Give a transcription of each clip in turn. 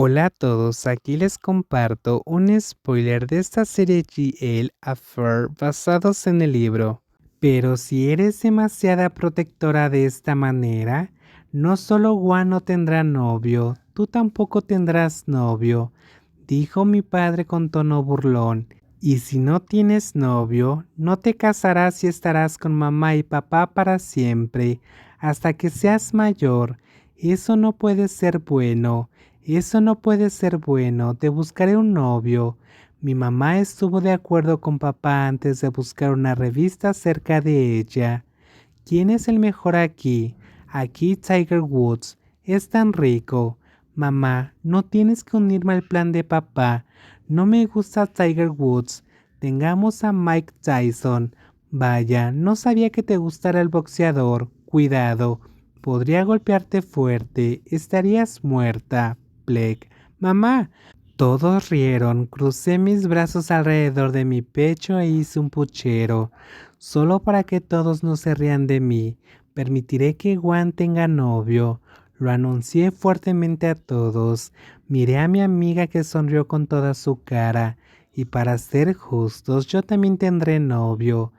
Hola a todos, aquí les comparto un spoiler de esta serie GL Affair basados en el libro. Pero si eres demasiada protectora de esta manera, no solo Juan no tendrá novio, tú tampoco tendrás novio, dijo mi padre con tono burlón. Y si no tienes novio, no te casarás y estarás con mamá y papá para siempre, hasta que seas mayor. Eso no puede ser bueno. Eso no puede ser bueno, te buscaré un novio. Mi mamá estuvo de acuerdo con papá antes de buscar una revista cerca de ella. ¿Quién es el mejor aquí? Aquí Tiger Woods. Es tan rico. Mamá, no tienes que unirme al plan de papá. No me gusta Tiger Woods. Tengamos a Mike Tyson. Vaya, no sabía que te gustara el boxeador. Cuidado. Podría golpearte fuerte. Estarías muerta. Mamá. Todos rieron, crucé mis brazos alrededor de mi pecho e hice un puchero, solo para que todos no se rían de mí. Permitiré que Juan tenga novio. Lo anuncié fuertemente a todos. Miré a mi amiga que sonrió con toda su cara. Y para ser justos, yo también tendré novio.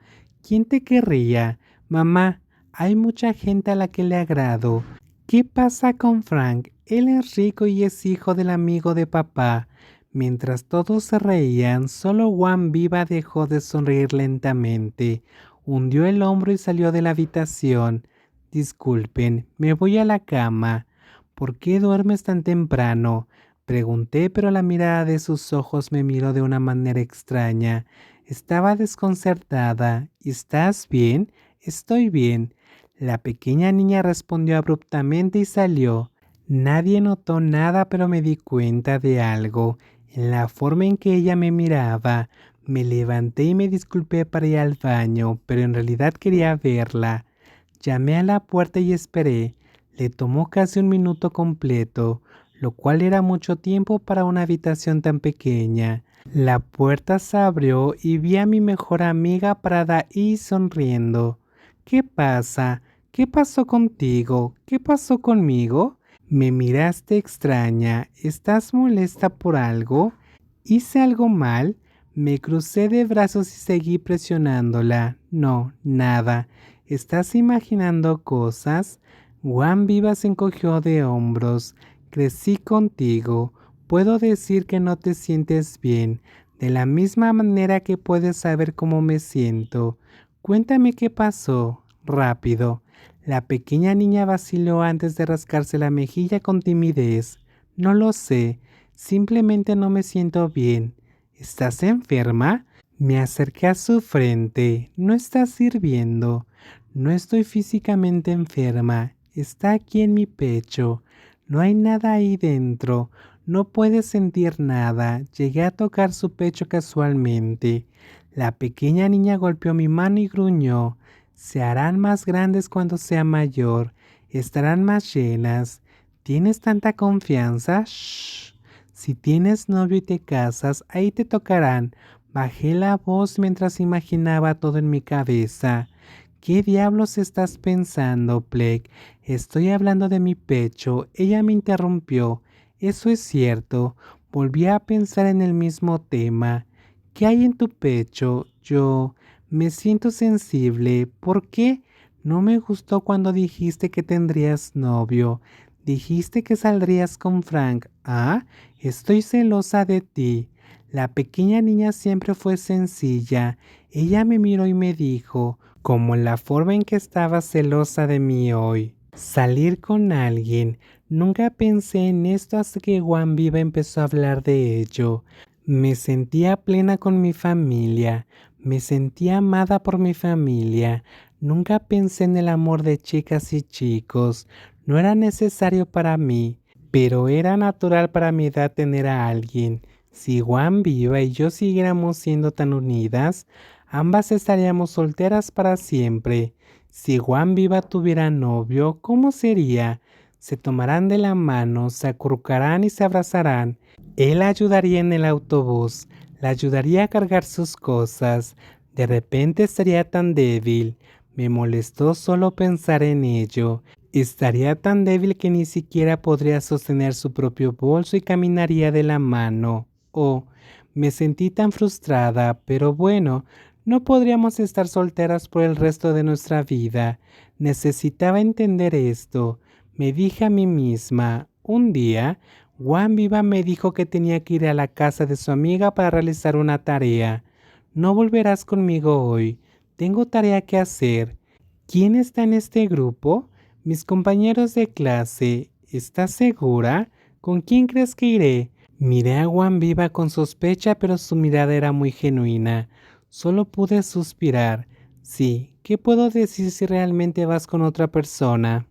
¿Quién te querría? Mamá, hay mucha gente a la que le agrado. ¿Qué pasa con Frank? Él es rico y es hijo del amigo de papá. Mientras todos se reían, solo Juan Viva dejó de sonreír lentamente, hundió el hombro y salió de la habitación. Disculpen, me voy a la cama. ¿Por qué duermes tan temprano? Pregunté, pero la mirada de sus ojos me miró de una manera extraña. Estaba desconcertada. ¿Estás bien? Estoy bien. La pequeña niña respondió abruptamente y salió. Nadie notó nada, pero me di cuenta de algo. En la forma en que ella me miraba, me levanté y me disculpé para ir al baño, pero en realidad quería verla. Llamé a la puerta y esperé. Le tomó casi un minuto completo, lo cual era mucho tiempo para una habitación tan pequeña. La puerta se abrió y vi a mi mejor amiga parada y sonriendo. ¿Qué pasa? ¿Qué pasó contigo? ¿Qué pasó conmigo? Me miraste extraña. ¿Estás molesta por algo? ¿Hice algo mal? Me crucé de brazos y seguí presionándola. No, nada. ¿Estás imaginando cosas? Juan Viva se encogió de hombros. Crecí contigo. Puedo decir que no te sientes bien, de la misma manera que puedes saber cómo me siento. Cuéntame qué pasó. Rápido. La pequeña niña vaciló antes de rascarse la mejilla con timidez. No lo sé, simplemente no me siento bien. ¿Estás enferma? Me acerqué a su frente. No estás sirviendo. No estoy físicamente enferma. Está aquí en mi pecho. No hay nada ahí dentro. No puedes sentir nada. Llegué a tocar su pecho casualmente. La pequeña niña golpeó mi mano y gruñó se harán más grandes cuando sea mayor, estarán más llenas. ¿Tienes tanta confianza? Shh. Si tienes novio y te casas, ahí te tocarán. Bajé la voz mientras imaginaba todo en mi cabeza. ¿Qué diablos estás pensando, Plek? Estoy hablando de mi pecho. Ella me interrumpió. Eso es cierto. Volví a pensar en el mismo tema. ¿Qué hay en tu pecho? Yo... Me siento sensible. ¿Por qué? No me gustó cuando dijiste que tendrías novio. Dijiste que saldrías con Frank. Ah, estoy celosa de ti. La pequeña niña siempre fue sencilla. Ella me miró y me dijo, como la forma en que estaba celosa de mí hoy. Salir con alguien. Nunca pensé en esto hasta que Juan Viva empezó a hablar de ello. Me sentía plena con mi familia. Me sentía amada por mi familia. Nunca pensé en el amor de chicas y chicos. No era necesario para mí, pero era natural para mi edad tener a alguien. Si Juan Viva y yo siguiéramos siendo tan unidas, ambas estaríamos solteras para siempre. Si Juan Viva tuviera novio, ¿cómo sería? Se tomarán de la mano, se acurrucarán y se abrazarán. Él ayudaría en el autobús, la ayudaría a cargar sus cosas. De repente estaría tan débil. Me molestó solo pensar en ello. Estaría tan débil que ni siquiera podría sostener su propio bolso y caminaría de la mano. Oh, me sentí tan frustrada, pero bueno, no podríamos estar solteras por el resto de nuestra vida. Necesitaba entender esto. Me dije a mí misma, un día, Juan Viva me dijo que tenía que ir a la casa de su amiga para realizar una tarea. No volverás conmigo hoy. Tengo tarea que hacer. ¿Quién está en este grupo? Mis compañeros de clase. ¿Estás segura? ¿Con quién crees que iré? Miré a Juan Viva con sospecha, pero su mirada era muy genuina. Solo pude suspirar. Sí, ¿qué puedo decir si realmente vas con otra persona?